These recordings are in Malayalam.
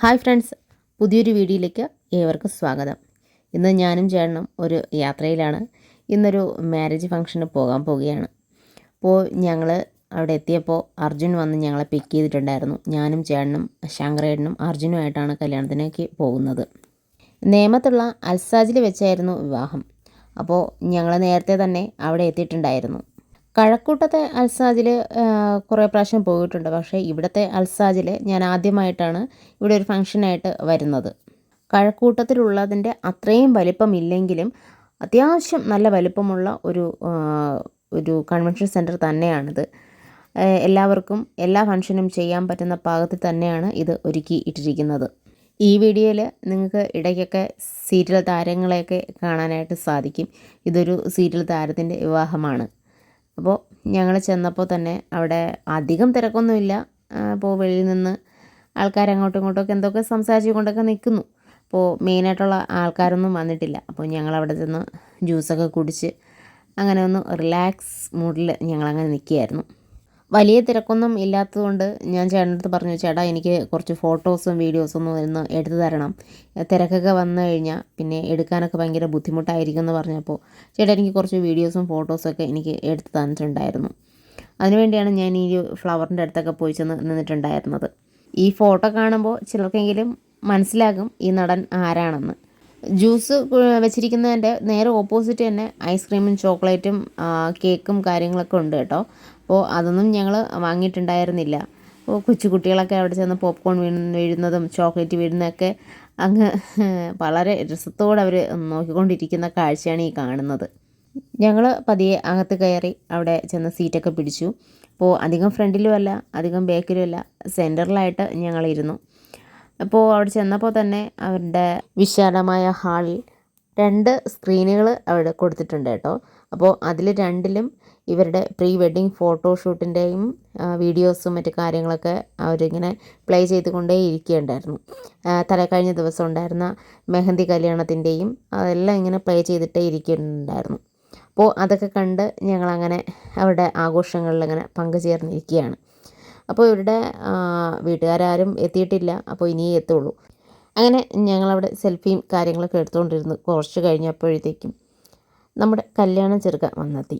ഹായ് ഫ്രണ്ട്സ് പുതിയൊരു വീഡിയോയിലേക്ക് ഏവർക്കും സ്വാഗതം. ഇന്ന് ഞാനും ചേട്ടനും ഒരു യാത്രയിലാണ്. ഇന്നൊരു മാരേജ് ഫംഗ്ഷന് പോകാൻ പോവുകയാണ്. അപ്പോൾ ഞങ്ങൾ അവിടെ എത്തിയപ്പോൾ അർജുൻ വന്ന് ഞങ്ങളെ പിക്ക് ചെയ്തിട്ടുണ്ടായിരുന്നു. ഞാനും ചേട്ടനും ശങ്കരേട്ടനും അർജുനുമായിട്ടാണ് കല്യാണത്തിനേക്ക് പോകുന്നത്. നേമത്തുള്ള അൽസാജിൽ വെച്ചായിരുന്നു വിവാഹം. അപ്പോൾ ഞങ്ങൾ നേരത്തെ തന്നെ അവിടെ എത്തിയിട്ടുണ്ടായിരുന്നു. കഴക്കൂട്ടത്തെ അൽസാജിൽ കുറേ പ്രാവശ്യം പോയിട്ടുണ്ട്. പക്ഷേ ഇവിടുത്തെ അൽസാജിൽ ഞാൻ ആദ്യമായിട്ടാണ് ഇവിടെ ഒരു ഫംഗ്ഷനായിട്ട് വരുന്നത്. കഴക്കൂട്ടത്തിലുള്ളതിന്റെ അത്രയും വലിപ്പമില്ലെങ്കിലും അത്യാവശ്യം നല്ല വലിപ്പമുള്ള ഒരു ഒരു കൺവെൻഷൻ സെന്റർ തന്നെയാണിത്. എല്ലാവർക്കും എല്ലാ ഫംഗ്ഷനും ചെയ്യാൻ പറ്റുന്ന പാകത്തിൽ തന്നെയാണ് ഇത് ഒരുക്കി ഇട്ടിരിക്കുന്നത്. ഈ വീഡിയോയിൽ നിങ്ങൾക്ക് ഇടയ്ക്കൊക്കെ സീരിയൽ താരങ്ങളെയൊക്കെ കാണാനായിട്ട് സാധിക്കും. ഇതൊരു സീരിയൽ താരത്തിന്റെ വിവാഹമാണ്. അപ്പോൾ ഞങ്ങൾ ചെന്നപ്പോൾ തന്നെ അവിടെ അധികം തിരക്കൊന്നുമില്ല. അപ്പോൾ വെളിയിൽ നിന്ന് ആൾക്കാർ അങ്ങോട്ടും ഇങ്ങോട്ടൊക്കെ എന്തൊക്കെ സംസാരിച്ചു കൊണ്ടൊക്കെ നിൽക്കുന്നു. അപ്പോൾ മെയിനായിട്ടുള്ള ആൾക്കാരൊന്നും വന്നിട്ടില്ല. അപ്പോൾ ഞങ്ങൾ അവിടെ ചെന്ന് ജ്യൂസൊക്കെ കുടിച്ച് അങ്ങനെ ഒന്ന് റിലാക്സ് മൂഡിൽ ഞങ്ങളങ്ങനെ നിൽക്കുകയായിരുന്നു. വലിയ തിരക്കൊന്നും ഇല്ലാത്തതുകൊണ്ട് ഞാൻ ചേട്ടനടുത്ത് പറഞ്ഞു ചേട്ടാ എനിക്ക് കുറച്ച് ഫോട്ടോസും വീഡിയോസും ഒന്ന് ഒന്ന് എടുത്തു തരണം. തിരക്കൊക്കെ വന്നു കഴിഞ്ഞാൽ പിന്നെ എടുക്കാനൊക്കെ ഭയങ്കര ബുദ്ധിമുട്ടായിരിക്കും എന്ന് പറഞ്ഞപ്പോൾ ചേട്ടാ എനിക്ക് കുറച്ച് വീഡിയോസും ഫോട്ടോസൊക്കെ എനിക്ക് എടുത്തു തന്നിട്ടുണ്ടായിരുന്നു. അതിനുവേണ്ടിയാണ് ഞാൻ ഈ ഫ്ലവറിന്റെ അടുത്തൊക്കെ പോയി ചെന്ന് നിന്നിട്ടുണ്ടായിരുന്നത്. ഈ ഫോട്ടോ കാണുമ്പോൾ ചിലർക്കെങ്കിലും മനസ്സിലാകും ഈ നടൻ ആരാണെന്ന്. ജ്യൂസ് വെച്ചിരിക്കുന്നതിന്റെ നേരെ ഓപ്പോസിറ്റ് തന്നെ ഐസ്ക്രീമും ചോക്ലേറ്റും കേക്കും കാര്യങ്ങളൊക്കെ ഉണ്ട് കേട്ടോ. അപ്പോൾ അതൊന്നും ഞങ്ങൾ വാങ്ങിയിട്ടുണ്ടായിരുന്നില്ല. അപ്പോൾ കൊച്ചു കുട്ടികളൊക്കെ അവിടെ ചെന്ന് പോപ്കോൺ വീണ് വീഴുന്നതും ചോക്ലേറ്റ് വീഴുന്നതൊക്കെ അങ്ങ് വളരെ രസത്തോടെ അവർ നോക്കിക്കൊണ്ടിരിക്കുന്ന കാഴ്ചയാണ് ഈ കാണുന്നത്. ഞങ്ങൾ പതിയെ അകത്ത് കയറി അവിടെ ചെന്ന് സീറ്റൊക്കെ പിടിച്ചു. അപ്പോൾ അധികം ഫ്രണ്ടിലുമല്ല അധികം ബാക്കിലുമല്ല സെന്ററിലായിട്ട് ഞങ്ങളിരുന്നു. അപ്പോൾ അവിടെ ചെന്നപ്പോൾ തന്നെ അവരുടെ വിശാലമായ ഹാളിൽ രണ്ട് സ്ക്രീനുകൾ അവിടെ കൊടുത്തിട്ടുണ്ട് കേട്ടോ. അപ്പോൾ അതിൽ രണ്ടിലും ഇവരുടെ പ്രീ വെഡ്ഡിങ് ഫോട്ടോഷൂട്ടിന്റെയും വീഡിയോസും മറ്റു കാര്യങ്ങളൊക്കെ അവരിങ്ങനെ പ്ലേ ചെയ്തുകൊണ്ടേ ഇരിക്കുകയുണ്ടായിരുന്നു. തലക്കഴിഞ്ഞ കഴിഞ്ഞ ദിവസം ഉണ്ടായിരുന്ന മെഹന്തി കല്യാണത്തിന്റെയും അതെല്ലാം ഇങ്ങനെ പ്ലേ ചെയ്തിട്ടേ ഇരിക്കുന്നുണ്ടായിരുന്നു. അപ്പോൾ അതൊക്കെ കണ്ട് ഞങ്ങളങ്ങനെ അവരുടെ ആഘോഷങ്ങളിൽ ഇങ്ങനെ പങ്കുചേർന്നിരിക്കുകയാണ്. അപ്പോൾ ഇവരുടെ വീട്ടുകാരും എത്തിയിട്ടില്ല. അപ്പോൾ ഇനിയേ എത്തുള്ളൂ. അങ്ങനെ ഞങ്ങളവിടെ സെൽഫിയും കാര്യങ്ങളൊക്കെ എടുത്തുകൊണ്ടിരുന്നു. കുറച്ച് കഴിഞ്ഞപ്പോഴത്തേക്കും നമ്മുടെ കല്യാണം ചെറുക്കൻ വന്നെത്തി.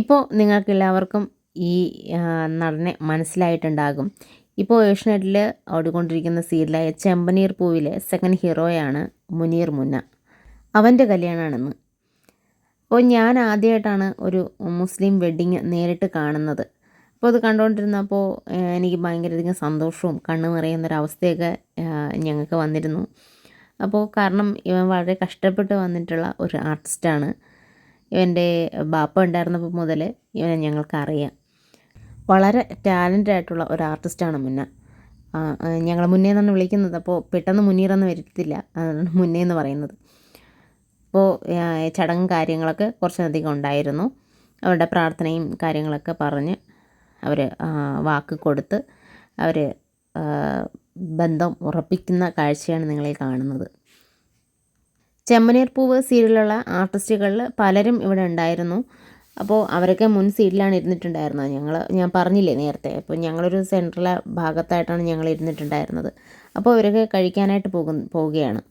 ഇപ്പോൾ നിങ്ങൾക്കെല്ലാവർക്കും ഈ നടനെ മനസ്സിലായിട്ടുണ്ടാകും. ഇപ്പോൾ ഏഷ്യനെറ്റിൽ ഓടിക്കൊണ്ടിരിക്കുന്ന സീരിയലായ ചെമ്പനീർ പൂവിലെ സെക്കൻഡ് ഹീറോയാണ് മുനീർ മുന്ന. അവന്റെ കല്യാണമാണെന്ന് അപ്പോൾ ഞാൻ ആദ്യമായിട്ടാണ് ഒരു മുസ്ലിം വെഡ്ഡിങ് നേരിട്ട് കാണുന്നത്. അപ്പോൾ അത് കണ്ടുകൊണ്ടിരുന്നപ്പോൾ എനിക്ക് ഭയങ്കരധികം സന്തോഷവും കണ്ണ് നിറയുന്നൊരവസ്ഥയൊക്കെ ഞങ്ങൾക്ക് വന്നിരുന്നു. അപ്പോൾ കാരണം ഇവൻ വളരെ കഷ്ടപ്പെട്ട് വന്നിട്ടുള്ള ഒരു ആർട്ടിസ്റ്റാണ് ഇവന്റെ ബാപ്പ ഉണ്ടായിരുന്നപ്പോൾ മുതൽ ഇവനെ ഞങ്ങൾക്കറിയാം. വളരെ ടാലന്റ് ആയിട്ടുള്ള ഒരു ആർട്ടിസ്റ്റാണ് മുന്ന. ഞങ്ങൾ മുന്നേ എന്നാണ് വിളിക്കുന്നത്. അപ്പോൾ പെട്ടെന്ന് മുന്നീറെന്ന് വരത്തില്ല. അതാണ് മുന്നേ എന്ന് പറയുന്നത് അപ്പോൾ ചടങ്ങും കാര്യങ്ങളൊക്കെ കുറച്ചധികം ഉണ്ടായിരുന്നു. അവരുടെ പ്രാർത്ഥനയും കാര്യങ്ങളൊക്കെ പറഞ്ഞ് അവർ വാക്ക് കൊടുത്ത് അവർ ബന്ധം ഉറപ്പിക്കുന്ന കാഴ്ചയാണ് നിങ്ങളിൽ കാണുന്നത്. ചെമ്മനീർ പൂവ് സീരിയലുള്ള ആർട്ടിസ്റ്റുകളിൽ പലരും ഇവിടെ ഉണ്ടായിരുന്നു. അപ്പോൾ അവരൊക്കെ മുൻ സീറ്റിലാണ് ഇരുന്നിട്ടുണ്ടായിരുന്നത്. ഞങ്ങൾ ഞാൻ പറഞ്ഞില്ലേ നേരത്തെ അപ്പോൾ ഞങ്ങളൊരു സെൻട്രലെ ഭാഗത്തായിട്ടാണ് ഞങ്ങൾ ഇരുന്നിട്ടുണ്ടായിരുന്നത്. അപ്പോൾ അവരൊക്കെ കഴിക്കാനായിട്ട് പോകും പോവുകയാണ്.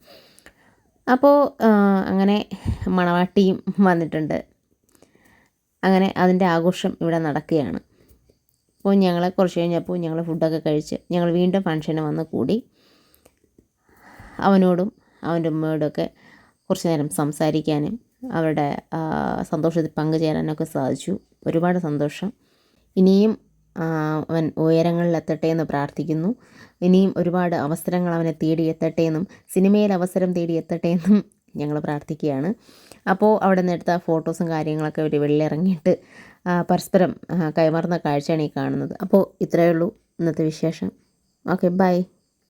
അപ്പോൾ അങ്ങനെ മണവാട്ടിയും വന്നിട്ടുണ്ട്. അങ്ങനെ അതിന്റെ ആഘോഷം ഇവിടെ നടക്കുകയാണ്. അപ്പോൾ ഞങ്ങളെ കുറച്ച് കഴിഞ്ഞപ്പോൾ ഞങ്ങൾ ഫുഡൊക്കെ കഴിച്ച് ഞങ്ങൾ വീണ്ടും ഫംഗ്ഷന് വന്ന് കൂടി അവനോടും അവന്റെ ഉമ്മയോടൊക്കെ കുറച്ച് നേരം സംസാരിക്കാനും അവരുടെ സന്തോഷത്തിൽ പങ്കുചേരാനൊക്കെ സാധിച്ചു. ഒരുപാട് സന്തോഷം. ഇനിയും അവൻ ഉയരങ്ങളിൽ എത്തട്ടെ എന്ന് പ്രാർത്ഥിക്കുന്നു. ഇനിയും ഒരുപാട് അവസരങ്ങൾ അവനെ തേടി എത്തട്ടെ എന്നും സിനിമയിൽ അവസരം തേടി എത്തട്ടെ എന്നും ഞങ്ങൾ പ്രാർത്ഥിക്കുകയാണ്. അപ്പോൾ അവിടെ നിന്ന് എടുത്ത ഫോട്ടോസും കാര്യങ്ങളൊക്കെ ഒരു വെള്ളിറങ്ങിയിട്ട് പരസ്പരം കൈമാറുന്ന കാഴ്ചയാണ് ഈ കാണുന്നത്. അപ്പോൾ ഇത്രയേ ഉള്ളൂ ഇന്നത്തെ വിശേഷം. Okay bye.